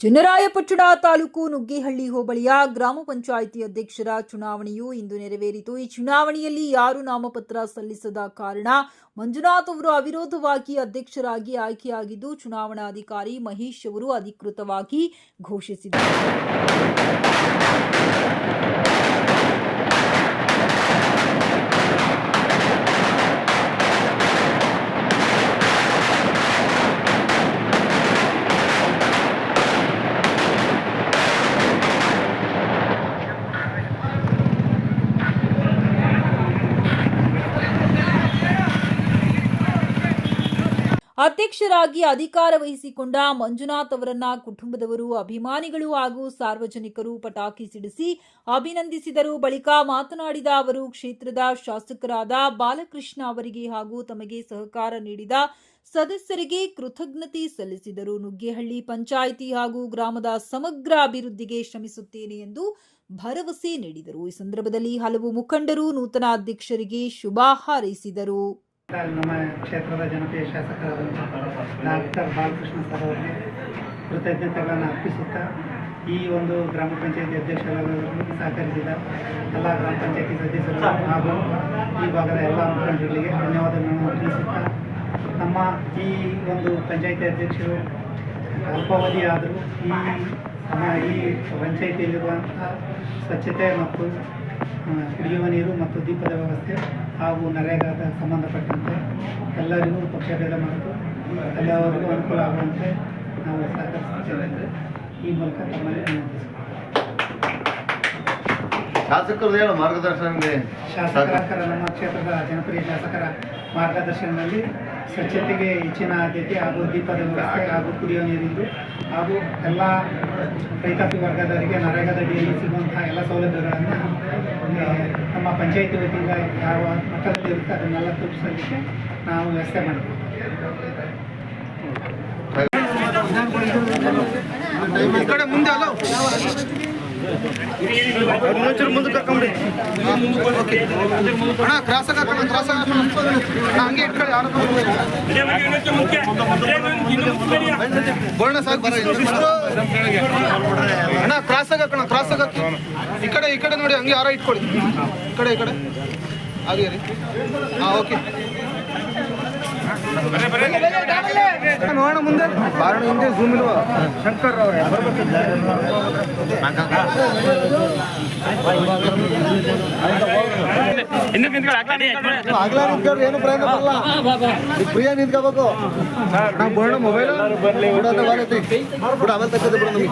ಚನ್ನರಾಯಪಟ್ಟಣ ತಾಲೂಕು ನುಗ್ಗೇಹಳ್ಳಿ ಹೋಬಳಿಯ ಗ್ರಾಮ ಪಂಚಾಯಿತಿ ಅಧ್ಯಕ್ಷರ ಚುನಾವಣೆಯು ಇಂದು ನೆರವೇರಿತು. ಈ ಚುನಾವಣೆಯಲ್ಲಿ ಯಾರು ನಾಮಪತ್ರ ಸಲ್ಲಿಸದ ಕಾರಣ ಮಂಜುನಾಥ್ ಅವರು ಅವಿರೋಧವಾಗಿ ಅಧ್ಯಕ್ಷರಾಗಿ ಆಯ್ಕೆಯಾಗಿದ್ದು, ಚುನಾವಣಾಧಿಕಾರಿ ಮಹೇಶ್ ಅವರು ಅಧಿಕೃತವಾಗಿ ಘೋಷಿಸಿದರು ಅಧ್ಯಕ್ಷರಾಗಿ ಅಧಿಕಾರ ವಹಿಸಿಕೊಂಡ ಮಂಜುನಾಥ್ ಅವರನ್ನ ಕುಟುಂಬದವರು, ಅಭಿಮಾನಿಗಳು ಹಾಗೂ ಸಾರ್ವಜನಿಕರು ಪಟಾಕಿ ಸಿಡಿಸಿ ಅಭಿನಂದಿಸಿದರು. ಬಳಿಕ ಮಾತನಾಡಿದ ಅವರು, ಕ್ಷೇತ್ರದ ಶಾಸಕರಾದ ಬಾಲಕೃಷ್ಣ ಅವರಿಗೆ ಹಾಗೂ ತಮಗೆ ಸಹಕಾರ ನೀಡಿದ ಸದಸ್ಯರಿಗೆ ಕೃತಜ್ಞತೆ ಸಲ್ಲಿಸಿದರು. ನುಗ್ಗೇಹಳ್ಳಿ ಪಂಚಾಯಿತಿ ಹಾಗೂ ಗ್ರಾಮದ ಸಮಗ್ರ ಅಭಿವೃದ್ಧಿಗೆ ಶ್ರಮಿಸುತ್ತೇನೆ ಎಂದು ಭರವಸೆ ನೀಡಿದರು. ಈ ಸಂದರ್ಭದಲ್ಲಿ ಹಲವು ಮುಖಂಡರು ನೂತನ ಅಧ್ಯಕ್ಷರಿಗೆ ಶುಭ ಹಾರೈಸಿದರು. ನಮ್ಮ ಕ್ಷೇತ್ರದ ಜನಪ್ರಿಯ ಶಾಸಕರಾದಂಥ ಡಾಕ್ಟರ್ ಬಾಲಕೃಷ್ಣ ಸರ್ ಅವರಿಗೆ ಕೃತಜ್ಞತೆಗಳನ್ನು ಅರ್ಪಿಸುತ್ತಾ ಈ ಒಂದು ಗ್ರಾಮ ಪಂಚಾಯತಿ ಅಧ್ಯಕ್ಷರಾಗಿ ಸಹಕರಿಸಿದ ಎಲ್ಲ ಗ್ರಾಮ ಪಂಚಾಯತಿ ಸದಸ್ಯರು ಹಾಗೂ ಈ ಭಾಗದ ಎಲ್ಲ ಮುಖಂಡರಿಗೆ ಧನ್ಯವಾದಗಳನ್ನು ಅರ್ಪಿಸುತ್ತಾ ನಮ್ಮ ಈ ಒಂದು ಪಂಚಾಯತಿ ಅಧ್ಯಕ್ಷರು ಅಲ್ಪಾವಧಿಯಾದರೂ ಈ ಸಮ ಈ ಪಂಚಾಯಿತಿಯಲ್ಲಿರುವಂಥ ಸ್ವಚ್ಛತೆ ಮತ್ತು ಕುಡಿಯುವ ನೀರು ಮತ್ತು ದೀಪದ ವ್ಯವಸ್ಥೆ ಹಾಗೂ ನರೇಗಾದ ಸಂಬಂಧಪಟ್ಟಂತೆ ಎಲ್ಲರಿಗೂ ಪಕ್ಷಭೇದ ಮತ್ತು ಎಲ್ಲರಿಗೂ ಅನುಕೂಲ ಆಗುವಂತೆ ನಾವು ಸಹಕರಿಸುತ್ತೇವೆ ಈ ಮೂಲಕ ತಮ್ಮಲ್ಲಿ. ಶಾಸಕರು ಹೇಳು ಮಾರ್ಗದರ್ಶನ ಶಾಸಕರ ನಮ್ಮ ಕ್ಷೇತ್ರದ ಜನಪ್ರಿಯ ಶಾಸಕರ ಮಾರ್ಗದರ್ಶನದಲ್ಲಿ ಸ್ವಚ್ಛತೆಗೆ ಹೆಚ್ಚಿನ ಆದ್ಯತೆ ಹಾಗೂ ದೀಪದ ವ್ಯವಸ್ಥೆ ಹಾಗೂ ಕುಡಿಯುವ ನೀರಿಂದು ಹಾಗೂ ಎಲ್ಲ ರೈತಾಪಿ ವರ್ಗದವರಿಗೆ ನರೇಗಾದಡಿಯಲ್ಲಿ ಸಿಗುವಂತಹ ಎಲ್ಲ ಸೌಲಭ್ಯಗಳನ್ನು ನಮ್ಮ ಪಂಚಾಯಿತಿ ವತಿಯಿಂದ ಯಾವ ಮಟ್ಟದಲ್ಲಿ ಇರುತ್ತೆ ಅದನ್ನೆಲ್ಲ ತಲುಪಿಸಲಿಕ್ಕೆ ನಾವು ವ್ಯವಸ್ಥೆ ಮಾಡಬೇಕು ಮುಂದೆ ಅಲ್ಲ ಮುಂದಕ್ಕೆ ಮುಂದೆ ಕರ್ಕೊಂಬಿಡಿ ಅಣ್ಣ ಕ್ರಾಸ್ ಹಾಕೋಣ ಕ್ರಾಸ್ ಹಂಗೆ ಇಟ್ಕೊಳ್ಳಿ, ಯಾರು ಬೋರ್ಣ ಸಾಕು. ಬರ ಅಣ್ಣ ಕ್ರಾಸ್ ಹಾಕೋಣ ಕ್ರಾಸ್ ಹಾಕಿ. ಈ ಕಡೆ ಈ ಕಡೆ ನೋಡಿ, ಹಂಗೆ ಯಾರ ಇಟ್ಕೊಳ್ಳಿ. ಈ ಕಡೆ ಈ ಕಡೆ. ಹಾಗೆ ರೀ. ಹಾಂ ಓಕೆ. ನೋಡೋಣ ಮುಂದೆ ಬಾರಣ ಹಿಂದೆ ಝೂಮ್ ಇಲ್ವ? ಶಂಕರ್ ಅವ್ರೆ. ಆಗ್ಲಾ ಏನು ಪ್ರಯತ್ನ ಬರಲ್ಲ ಈಗ ಫ್ರೀ ನಿಂತ್ಕೋಬೇಕು. ನಾವು ಬೋರ್ಣ ಮೊಬೈಲ್ ಬಿಡೋದು ಬರತ್ರಿ ಬಿಡು ಆಮೇಲೆ ತಕ್ಕದು ಬಿಡು ನಮಗೆ.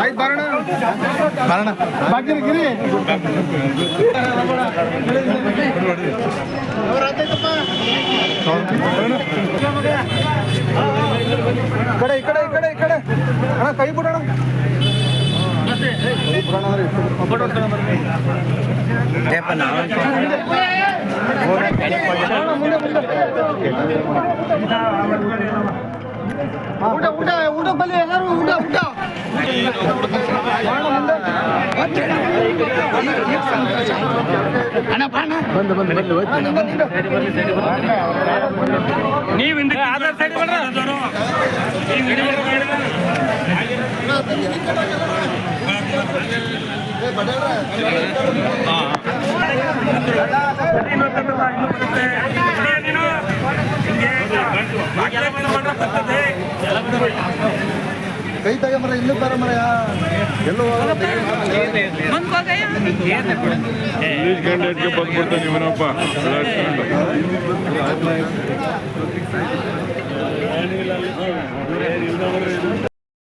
ಆಯ್ತು ಬಾರಣ ಬಾರಣ ಬಾಕಿ ಗಿರಿ. ಈ ಕಡೆ ಈ ಕಡೆ ಈ ಕಡೆ ಈ ಕಡೆ. ಅಣ್ಣ ಕೈ ಬಿಡೋಣ ಊಟ ಊಟ ಊಟ ಬಲ್ಲಿ ಎಲ್ಲರೂ ಊಟ ಊಟ ಅಣ್ಣ, ಮುಂದೆ. ಬಂದು ಬಂದು ಬಂದು ಹೋಯ್ತು. ನೀವು ಹಿಂದಕ್ಕೆ ಆಧಾರ್ ಸೈಡ್ ಬರ್ರ ಕೈ ತಗೊಂಬರ ಇಲ್ಲೂ ಬರಮರಯ ಎಲ್ಲೂ ಇಂಗ್ಲೀಷ್ ಕ್ಯಾಂಡಿಡೇಟ್ಗೆ